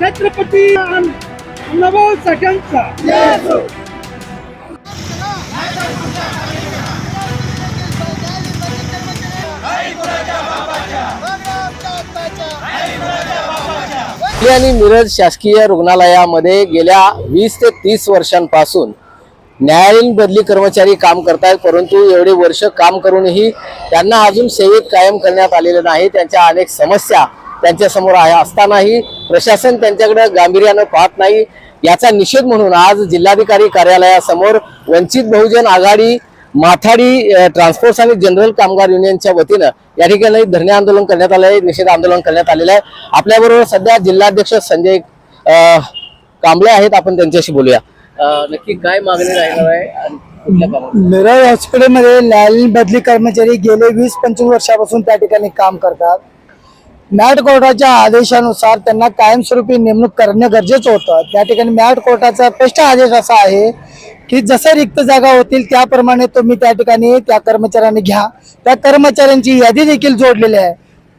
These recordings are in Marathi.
छत्रपती अण्णाभाऊ साठ्यांचा आणि मिरज शासकीय रुग्णालयामध्ये गेल्या वीस ते तीस वर्षांपासून न्यायालयीन बदली कर्मचारी काम करतायत परंतु एवढे वर्ष काम करूनही त्यांना अजून सेवेत कायम करण्यात आलेले नाही. त्यांच्या अनेक समस्या त्यांच्यासमोर आहे असतानाही प्रशासन त्यांच्याकडे गांभीर्यानं पाहत नाही. याचा निषेध म्हणून आज जिल्हाधिकारी कार्यालयासमोर वंचित बहुजन आघाडी माथाडी अ, ट्रान्सपोर्ट्स आणि जनरल कामगार युनियनच्या वतीनं या ठिकाणी धरणे आंदोलन करण्यात आलं आहे निषेध आंदोलन करण्यात आलेलं आहे. आपल्याबरोबर सध्या जिल्हाध्यक्ष संजय कांबळे आहेत. आपण त्यांच्याशी बोलूया. नक्की काय मागणी राहणार आहे आणि कुठल्या कामात मिरज हॉस्पिटलमध्ये न्यायालयीन बदली कर्मचारी गेले वीस पंचवीस वर्षापासून त्या ठिकाणी काम करतात. मॅट कोर्टाच्या आदेशानुसार त्यांना कायमस्वरूपी नेमणूक करणं गरजेचं होतं. त्या ठिकाणी मॅट कोर्टाचा स्पष्ट आदेश असा आहे की जसं रिक्त जागा होतील त्याप्रमाणे तुम्ही त्या ठिकाणी त्या कर्मचाऱ्यांनी घ्या. त्या कर्मचाऱ्यांची यादी देखील जोडलेली आहे.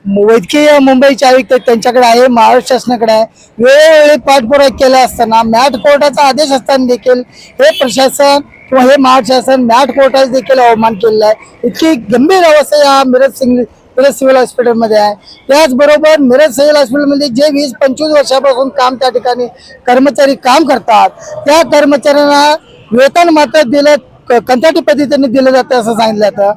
वैद्यकीय मुंबईचे आयुक्त त्यांच्याकडे आहे महाराष्ट्र शासनाकडे आहे. वेळोवेळी पाठपुरावा केला असताना मॅट कोर्टाचा आदेश असताना देखील हे प्रशासन किंवा हे महाराष्ट्र शासन मॅट कोर्टाचा देखील अवमान केलेला आहे. इतकी गंभीर अवस्था या मिरज सिंग मिरज सिव्हिल हॉस्पिटलमध्ये आहे. त्याचबरोबर मिरज सिव्हिल हॉस्पिटलमध्ये जे वीस पंचवीस वर्षापासून काम त्या ठिकाणी कर्मचारी काम करतात त्या कर्मचाऱ्यांना वेतन मात्र दिलं कंत्राटी पद्धतीने दिलं जातं असं सांगितलं जातं.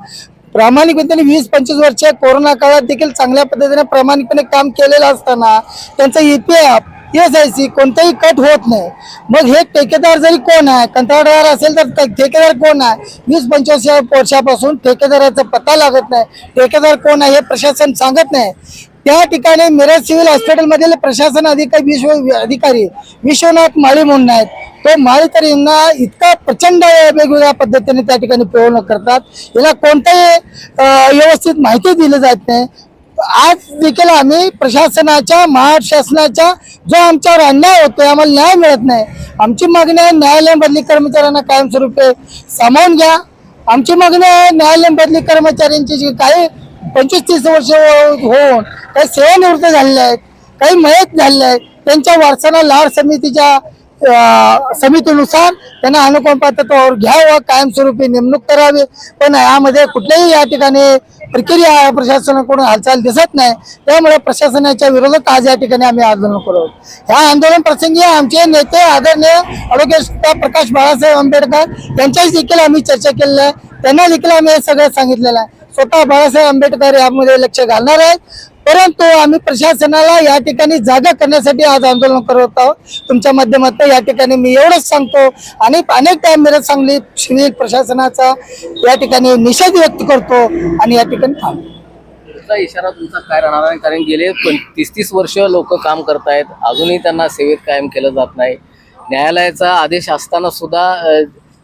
प्रामाणिकपणे वीस पंचवीस वर्ष कोरोना काळात देखील चांगल्या पद्धतीने प्रामाणिकपणे काम केलेलं असताना त्यांचं E P F S I C कोणताही कट होत नाही. मग हे ठेकेदार जरी कोण आहे कंत्राटदार असेल तर ते- ठेकेदार कोण आहे? वीस पंचवीस वर्षापासून ठेकेदाराचा पत्ता लागत नाही. ठेकेदार कोण आहे हे प्रशासन सांगत नाही. त्या ठिकाणी मिरज सिव्हिल हॉस्पिटलमधील प्रशासन अधिकारी विश्व अधिकारी विश्वनाथ माळी म्हणून आहेत. तो माळी यांना इतका प्रचंड वेगवेगळ्या पद्धतीने त्या ठिकाणी पिळवणूक करतात. याला कोणताही व्यवस्थित माहिती दिली जात नाही. आज देखील आम्ही प्रशासनाच्या महाशासनाच्या जो आमच्यावर अन्याय होतोय आम्हाला न्याय मिळत नाही. आमची मागणी आहे न्यायालयामधली कर्मचाऱ्यांना कायमस्वरूपी सामावून घ्या. आमची मागणी आहे न्यायालयीन बदली कर्मचाऱ्यांची जी काही पंचवीस तीस वर्ष होऊन काही सेवानिवृत्त झालेले आहेत काही मयत झालेले आहेत त्यांच्या वारसांना लाड समितीच्या समितीनुसार त्यांना अनुकंपातत्वावर घ्यावं कायमस्वरूपी नेमणूक करावी. पण यामध्ये कुठल्याही या ठिकाणी प्रक्रिया प्रशासनाकडून हालचाल दिसत नाही. त्यामुळे प्रशासनाच्या विरोधात आज या ठिकाणी आम्ही आंदोलन करू ह्या आंदोलन प्रसंगी आमचे नेते आदरणीय आरोग्य प्रकाश बाळासाहेब आंबेडकर यांच्याशी देखील आम्ही चर्चा केलेली आहे. त्यांना देखील आम्ही हे सगळं सांगितलेलं आहे. स्वतः बाळासाहेब आंबेडकर यामध्ये लक्ष घालणार आहेत. परंतु आम्ही प्रशासनाला या ठिकाणी जागा करण्यासाठी आज आंदोलन करत आहोत. तुमच्या माध्यमातून या ठिकाणी मी एवढंच सांगतो आणि अनेक टाइम मिरज सांगली सिव्हिल प्रशासनाचा या ठिकाणी निषेध व्यक्त करतो आणि या ठिकाणी थांबतो. तुमचा इशारा तुमचा काय राहणार नाही कारण गेले तीस तीस वर्ष लोक काम करतायत अजूनही त्यांना सेवेत कायम केलं जात नाही. न्यायालयाचा आदेश असताना सुद्धा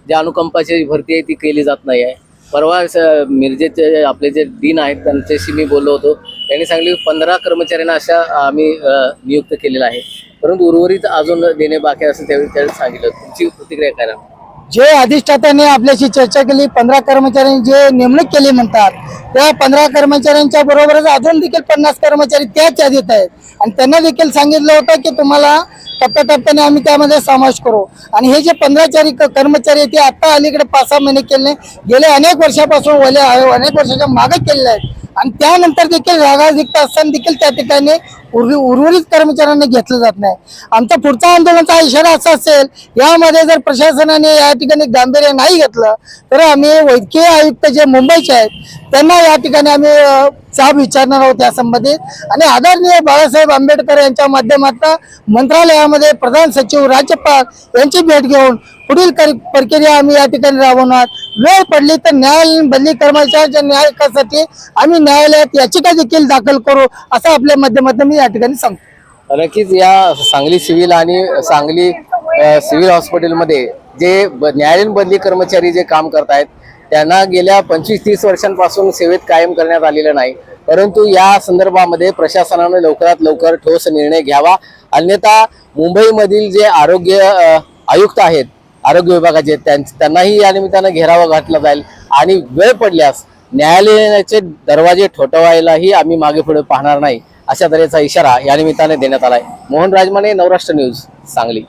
ज्या अनुकंपाची भरती आहे ती केली जात नाही आहे. परवा स- मिरजेचे आपले जे डीन आहेत त्यांच्याशी मी बोललो होतो. त्यांनी सांगले पंधरा कर्मचाऱ्यांना अशा आम्ही नियुक्त केलेला आहे. परंतु उर्वरित अजून देणे बाकी असं त्यावेळी त्यावेळी सांगितलं. तुमची प्रतिक्रिया काय जे अधिष्ठाताने आपल्याशी चर्चा केली पंधरा कर्मचाऱ्यांनी जे नेमणूक केली म्हणतात त्या पंधरा कर्मचाऱ्यांच्या बरोबरच अजून देखील पन्नास कर्मचारी त्याच यादीत आहेत. आणि त्यांना देखील सांगितलं होतं की तुम्हाला टप्प्याटप्प्याने आम्ही त्यामध्ये समावेश करू. आणि हे जे पंधराचारी क- कर्मचारी आहेत ते आत्ता अलीकडे पाच सहा महिने केले गेले अनेक वर्षापासून वले अनेक वर्षाच्या मागे केलेले आहेत. आणि त्यानंतर देखील रागाधिक्त असताना देखील त्या ठिकाणी उर्वि उर्वरित कर्मचाऱ्यांना घेतलं जात नाही. आमचा पुढचा आंदोलनाचा इशारा असा असेल यामध्ये जर प्रशासनाने या ठिकाणी गांभीर्य नाही घेतलं तर आम्ही वैद्यकीय आयुक्त जे मुंबईचे आहेत त्यांना या ठिकाणी आम्ही अ, जाब विचारणार आहोत या संबंधित आणि आदरणीय बाळासाहेब आंबेडकर यांच्या माध्यमातून मंत्रालयामध्ये प्रधान सचिव राज्यपाल यांची भेट घेऊन पुढील प्रक्रिया आम्ही या ठिकाणी राबवणार. वेळ पडली तर न्यायालयीन बदली कर्मचाऱ्यांच्या न्यायासाठी आम्ही न्यायालयात याचिका देखील दाखल करू असं आपल्या माध्यमातून मी या ठिकाणी सांगतो. नक्कीच या सांगली सिव्हिल आणि सांगली सिव्हिल हॉस्पिटलमध्ये जे ब- न्यायालयीन बदली कर्मचारी जे काम करतायत त्यांना गेल्या पंचवीस तीस वर्षांपासून सेवेत कायम करण्यात आलेलं नाही. परंतु या संदर्भामध्ये प्रशासनाने लवकरात लवकर ठोस निर्णय घ्यावा. अन्यथा मुंबईमधील जे आरोग्य आयुक्त आहेत आरोग्य विभागाचे त्यांनाही या निमित्तानं घेरावा घातला जाईल आणि वेळ पडल्यास न्यायालयाचे दरवाजे ठोठवायलाही आम्ही मागे पुढे पाहणार नाही. अशा तऱ्हेचा इशारा या निमित्ताने देण्यात आलाय. मोहन राजमाने नवराष्ट्र न्यूज सांगली.